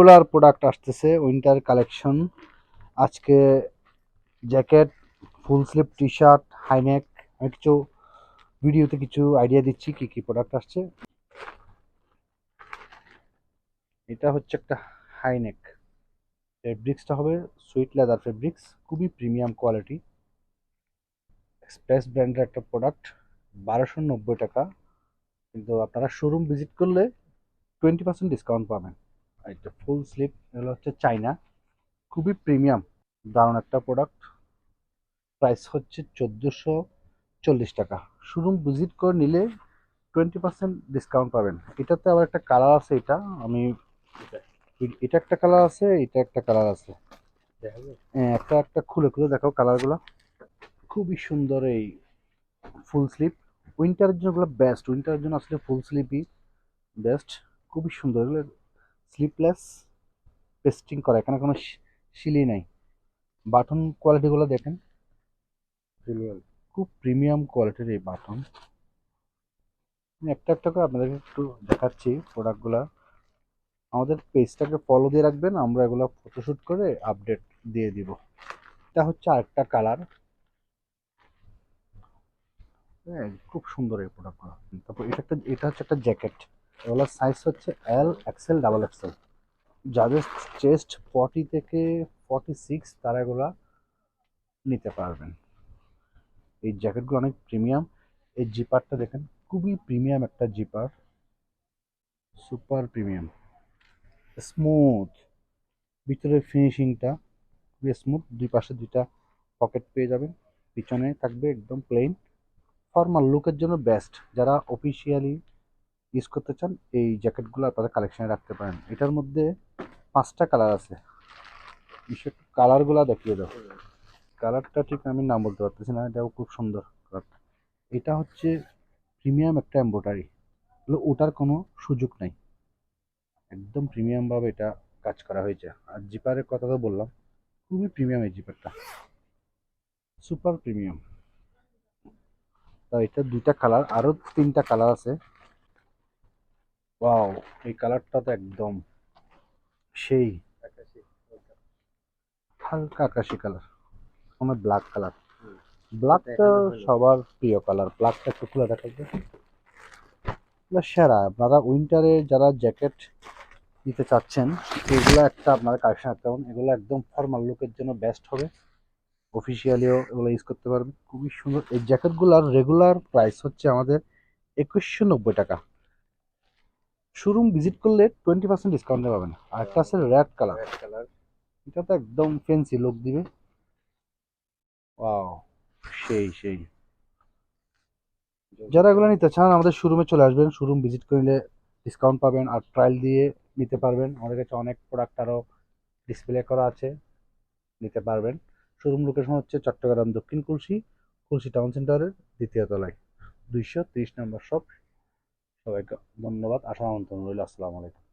Regular product আসতেছে winter collection আজকে jacket full sleeve T shirt high neck আমি কিছু ভিডিওতে কিছু আইডিয়া দিচ্ছি কি কি প্রোডাক্ট আসছে। এটা হচ্ছে একটা হাইনেক ফেব্রিক্সটা হবে সুইট লেদার ফেব্রিক্স খুবই প্রিমিয়াম কোয়ালিটি এক্সপ্রেস ব্র্যান্ডের একটা প্রোডাক্ট বারোশো নব্বই টাকা। কিন্তু আপনারা শোরুম ভিজিট করলে টোয়েন্টি পার্সেন্ট ডিসকাউন্ট পাবেন। এটা ফুল স্লিপ এগুলো হচ্ছে চাইনা খুবই প্রিমিয়াম দারুণ একটা প্রোডাক্ট প্রাইস হচ্ছে চোদ্দোশো চল্লিশ টাকা। শোরুম ভিজিট করে নিলে টোয়েন্টি পার্সেন্ট ডিসকাউন্ট পাবেন। এটাতে আবার একটা কালার আছে এটা। আমি এটা একটা কালার আছে এটা একটা কালার আছে। হ্যাঁ, একটা একটা খুলে খুলে দেখো কালারগুলো খুবই সুন্দর এই ফুল স্লিপ উইন্টারের জন্যগুলো বেস্ট উইন্টারের জন্য আসলে ফুল স্লিপই বেস্ট খুবই সুন্দর। এগুলো স্লিপলেস পেস্টিং করা এখানে কোনো শিলি নাই। বাটন কোয়ালিটিগুলো দেখেন। খুব প্রিমিয়াম কোয়ালিটির এই বাটন একটা একটা করে আপনাদেরকে একটু দেখাচ্ছি প্রোডাক্টগুলো আমাদের পেজটাকে ফলো দিয়ে রাখবেন আমরা এগুলো ফটোশ্যুট করে আপডেট দিয়ে দিব। এটা হচ্ছে আরেকটা কালার হ্যাঁ খুব সুন্দর এই প্রোডাক্টগুলো তারপর এটা একটা এটা হচ্ছে একটা জ্যাকেট এগুলোর সাইজ হচ্ছে এল এক্সেল ডাবল এক্সেল যাদের চেস্ট ফর্টি থেকে ফর্টি সিক্স তারা এগুলো নিতে পারবেন। এই জ্যাকেটগুলো অনেক প্রিমিয়াম এই জিপারটা দেখেন, খুবই প্রিমিয়াম একটা জিপার সুপার প্রিমিয়াম স্মুথ ভিতরের ফিনিশিংটা খুবই স্মুথ দুই পাশে দুইটা পকেট পেয়ে যাবেন। পিছনে থাকবে একদম প্লেন ফর্মাল লুকের জন্য বেস্ট যারা অফিসিয়ালি ইউজ করতে চান, এই জ্যাকেটগুলো আপনাদের কালেকশনে রাখতে পারেন। এটার মধ্যে পাঁচটা কালার আছে। বিশেষ কালারগুলো দেখিয়ে দাও। কালারটা ঠিক আমি নাম বলতে পারতেছি না, এটাও খুব সুন্দর কালারটা এটা হচ্ছে প্রিমিয়াম একটা এম্ব্রয়ডারি ওটার কোনো সুযোগ নাই। একদম প্রিমিয়ামভাবে এটা কাজ করা হয়েছে। আর জিপারের কথা তো বললাম, খুবই প্রিমিয়াম এই জিপারটা। সুপার প্রিমিয়াম তা এটা দুইটা কালার আরও তিনটা কালার আছে। ওয়াও এই কালারটা তো একদম সেই হালকা। আকাশি কালার আমার ব্ল্যাক কালার ব্ল্যাকটা সবার প্রিয় কালার ব্ল্যাকটা একটু খুলে দেখা যায় সেরা। আপনারা উইন্টারে যারা জ্যাকেট নিতে চাচ্ছেন এগুলো একটা আপনারা কালেকশন রাখতে পারেন এগুলো একদম ফর্মাল লুকের জন্য বেস্ট হবে। অফিসিয়ালিও এগুলো ইউজ করতে পারবেন। খুবই সুন্দর। এই জ্যাকেটগুলোর রেগুলার প্রাইস হচ্ছে আমাদের একুশশো নব্বই টাকা। শোরুম ভিজিট করলে টোয়েন্টি পার্সেন্ট ডিসকাউন্টে পাবেন আর একটা আছে রেড কালার এটা তো একদম ফেন্সি লোক দিবে। ওয়াও সেই সেই। যারা এগুলো নিতে চান আমাদের শোরুমে চলে আসবেন। শোরুম ভিজিট করলে ডিসকাউন্ট পাবেন আর ট্রায়াল দিয়ে নিতে পারবেন। আমাদের কাছে অনেক প্রোডাক্ট আরও ডিসপ্লে করা আছে। নিতে পারবেন। শোরুম লোকেশন হচ্ছে চট্টগ্রাম দক্ষিণ কুলসি কুলসি টাউন সেন্টারের দ্বিতীয় তলায়। দুইশো তিরিশ নম্বর শপ সবাইকে ধন্যবাদ। আশা আমন্ত্রণ রইল। আসসালামু আলাইকুম।